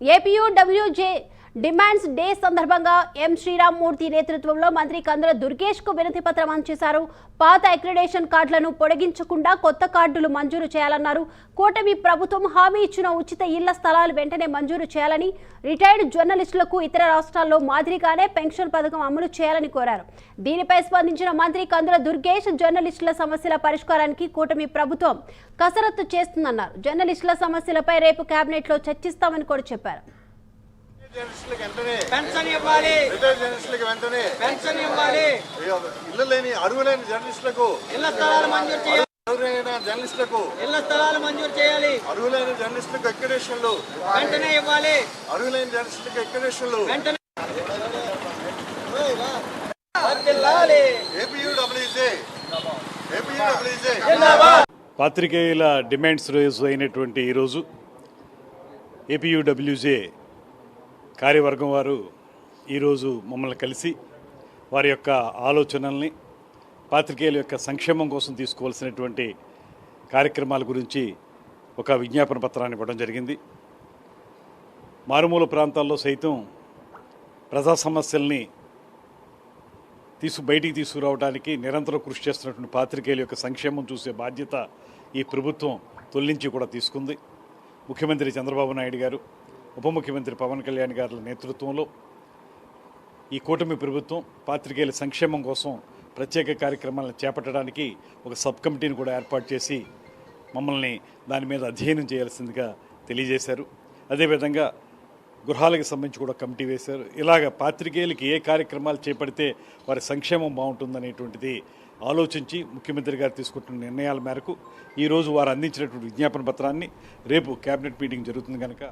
APUWJ demands day సందర్భంగా ఎం శ్రీరామ్మూర్తి నేతృత్వంలో మంత్రి కందుల దుర్గేష్కు వినతి పత్రం అందజేశారు. పాత అక్రిడేషన్ కార్డులను పొడిగించకుండా కొత్త కార్డులు మంజూరు చేయాలన్నారు. కూటమి ప్రభుత్వం హామీ ఇచ్చిన ఉచిత ఇళ్ళ స్థలాలు వెంటనే మంజూరు చేయాలని రిటైర్డ్ జర్నలిస్టులకు ఇతర రాష్ట్రాల్లో మాదిరిగానే పెన్షన్ పథకం అమలు చేయాలని కోరారు. దీనిపై స్పందించిన మంత్రి కందుల దుర్గేష్ జర్నలిస్టుల సమస్యల పరిష్కారానికి కూటమి ప్రభుత్వం కసరత్తు చేస్తుందన్నారు. జర్నలిస్టుల సమస్యలపై రేపు కేబినెట్లో చర్చిస్తామని కూడా చెప్పారు. పెన్షన్ ఇవ్వాలి. రిటైర్ జర్నలిస్టులకు వెంటనే పెన్షన్ ఇవ్వాలి. ఇల్లు లేని అరువు లేని జర్నలిస్టులకు ఇళ్ళ స్థలాలు మంజూరు చేయాలి. అర్హులైన జర్నలిస్టులకు ఇళ్ళ స్థలాలు మంజూరు చేయాలి. అర్హులైన జర్నలిస్టులకు ఎక్యుడేషన్లు వెంటనే ఇవ్వాలి. అర్హులైన జర్నలిస్టులకు ఎక్యుడేషన్లు వెంటనే పాత్రికేయుల డిమాండ్స్ రోజు అయినటువంటి ఈరోజు ఏపీయూడబ్ల్యూజే కార్యవర్గం వారు ఈరోజు మమ్మల్ని కలిసి వారి యొక్క ఆలోచనల్ని పాత్రికేయుల యొక్క సంక్షేమం కోసం తీసుకోవాల్సినటువంటి కార్యక్రమాల గురించి ఒక విజ్ఞాపన పత్రాన్ని ఇవ్వడం జరిగింది. మారుమూల ప్రాంతాల్లో సైతం ప్రజా సమస్యల్ని తీసు బయటికి తీసుకురావడానికి నిరంతరం కృషి చేస్తున్నటువంటి పాత్రికేయుల యొక్క సంక్షేమం చూసే బాధ్యత ఈ ప్రభుత్వం తొలగించి కూడా తీసుకుంది. ముఖ్యమంత్రి చంద్రబాబు నాయుడు గారు ఉప ముఖ్యమంత్రి పవన్ కళ్యాణ్ గారి నేతృత్వంలో ఈ కూటమి ప్రభుత్వం పాత్రికేయుల సంక్షేమం కోసం ప్రత్యేక కార్యక్రమాలను చేపట్టడానికి ఒక సబ్ కమిటీని కూడా ఏర్పాటు చేసి మమ్మల్ని దాని మీద అధ్యయనం చేయాల్సిందిగా తెలియజేశారు. అదేవిధంగా గృహాలకు సంబంధించి కూడా కమిటీ వేశారు. ఇలాగ పాత్రికేయులకి ఏ కార్యక్రమాలు చేపడితే వారి సంక్షేమం బాగుంటుందనేటువంటిది ఆలోచించి ముఖ్యమంత్రి గారు తీసుకుంటున్న నిర్ణయాల మేరకు ఈరోజు వారు అందించినటువంటి విజ్ఞాపన పత్రాన్ని రేపు కేబినెట్ మీటింగ్ జరుగుతుంది కనుక